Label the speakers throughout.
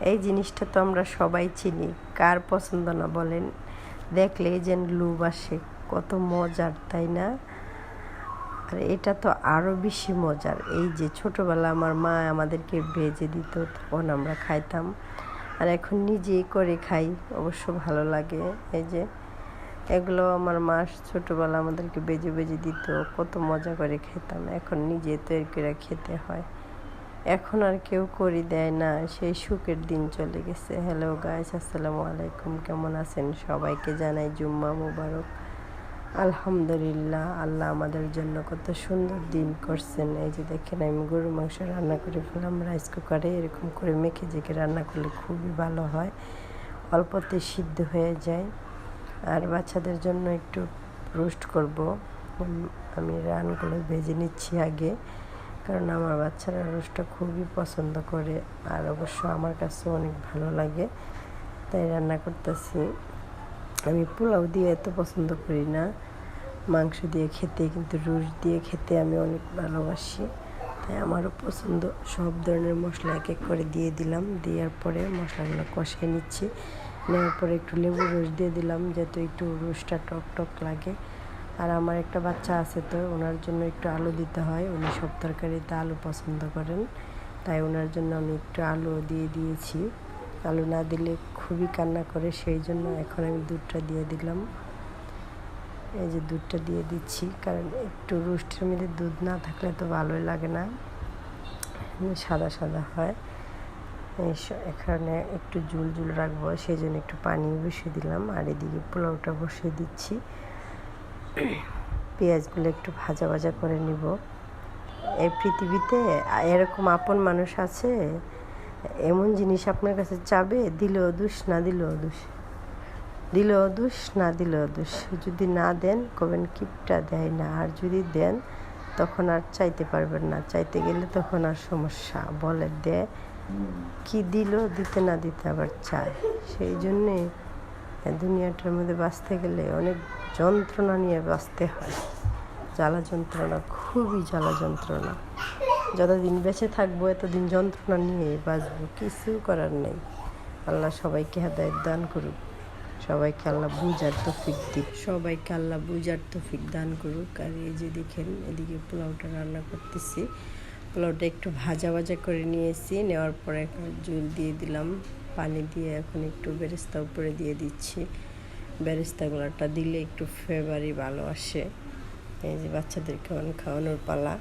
Speaker 1: এই জিনিসটা তো আমরা সবাই চিনি, কার পছন্দ না বলেন। দেখলেই যেন লুব আসে, কত মজার, তাই না? আর এটা তো আরও বেশি মজার। এই যে ছোটোবেলা আমার মা আমাদেরকে ভেজে দিত, তখন আমরা খাইতাম। আর এখন নিজেই করে খাই, অবশ্য ভালো লাগে। এই যে এগুলো আমার মা ছোটোবেলা আমাদেরকে বেজে বেজে দিত, কত মজা করে খেতাম এখন নিজে তৈরি করে খেতে হয়। এখন আর কেউ করি দেয় না। সেই সুখের দিন চলে গেছে। হ্যালো গাইস আসসালামু আলাইকুম। কেমন আছেন? সবাইকে জানাই জুম্মা মুবারক। আলহামদুলিল্লাহ, আল্লাহ আমাদের জন্য কত সুন্দর দিন করছেন। এই যে দেখেন, আমি গরু মাংস রান্না করে ফেলাম রাইস কুকারে এরকম করে মেখে জেকে রান্না করলে খুবই ভালো হয়। অল্পতে সিদ্ধ হয়ে যায়। আর বাচ্চাদের জন্য একটু রোস্ট করব। আমি রানগুলো ভেজে নিচ্ছি আগে। কারণ আমার বাচ্চারা রোস্টটা খুবই পছন্দ করে আর অবশ্য আমার কাছে অনেক ভালো লাগে, তাই রান্না করতেছি। আমি পোলাও দিয়ে এত পছন্দ করি না, মাংস দিয়ে খেতে কিন্তু রুশ দিয়ে খেতে আমি অনেক ভালোবাসি। তাই আমারও পছন্দ, সব ধরনের মশলা এক এক করে দিয়ে দিলাম, দেওয়ার পরে মশলাগুলো কষিয়ে নিচ্ছি। নেওয়ার পরে একটু লেবু রস দিয়ে দিলাম, যাতে একটু রসটা টক টক লাগে। আর আমার একটা বাচ্চা আছে তো, ওনার জন্য একটু আলু দিতে হয়। উনি সব তরকারিতে আলু পছন্দ করেন। তাই ওনার জন্য আমি একটু আলু দিয়ে দিয়েছি। আলু না দিলে খুবই কান্না করে, সেই জন্য এখন আমি দুধটা দিয়ে দিলাম। এই যে দুধটা দিয়ে দিচ্ছি, কারণ একটু রুষ্টির মধ্যে দুধ না থাকলে তো ভালোই লাগে না। সাদা সাদা হয়। এখানে একটু জুল জুল রাখব, সেই জন্য একটু পানি বসিয়ে দিলাম। আর এদিকে পোলাওটা বসিয়ে দিচ্ছি। পেঁয়াজগুলো একটু ভাজা ভাজা করে নিব। এই পৃথিবীতে এরকম আপন মানুষ আছে, এমন জিনিস আপনার কাছে চাবে? দিলেও দুষ, না দিলেও দুষ। দিলেও দুষ, না দিলেও দুষ। যদি না দেন, কবেন কিপটা দেয় না। আর যদি দেন, তখন আর চাইতে পারবেন না। চাইতে গেলে তখন আর সমস্যা। বলে দেয় কি দিল, দিতে না দিতে আবার চায়। সেই জন্যে দুনিয়াটার মধ্যে বাঁচতে গেলে অনেক যন্ত্রণা নিয়ে বাঁচতে হয়। জ্বালা যন্ত্রণা, খুবই জ্বালা যন্ত্রণা। যতদিন বেঁচে থাকব, এতদিন যন্ত্রণা নিয়ে বাঁচবো, কিছু করার নেই। আল্লাহ সবাইকে হেদায়ত দান করুক। সবাইকে আল্লাহ বুঝার তফিক দিক। সবাইকে আল্লাহ বুঝার তফিক দান করুক। আর এই যে দেখেন, এদিকে পোলাওটা রান্না করতেছি। পোলাওটা একটু ভাজা ভাজা করে নিয়েছি, নেওয়ার পরে জল দিয়ে দিলাম। পানি দিয়ে এখন একটু বেরেস্তা উপরে দিয়ে দিচ্ছি। বেরেস্তাগুলোটা দিলে একটু ফ্লেভারই ভালো আসে। এই যে বাচ্চাদেরকে অনেক খাওয়ানোর পালা।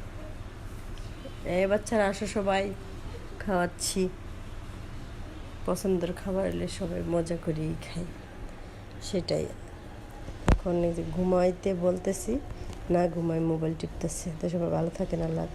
Speaker 1: এই বাচ্চারা, আসো সবাই। খাওয়াচ্ছি। পছন্দের খাবার এলে সবাই মজা করেই খাই সেটাই। এখন এই যে ঘুমাইতে বলতেছি, না ঘুমাই মোবাইল টিপতেছে। তো সবাই ভালো থাকেন, আল্লাহ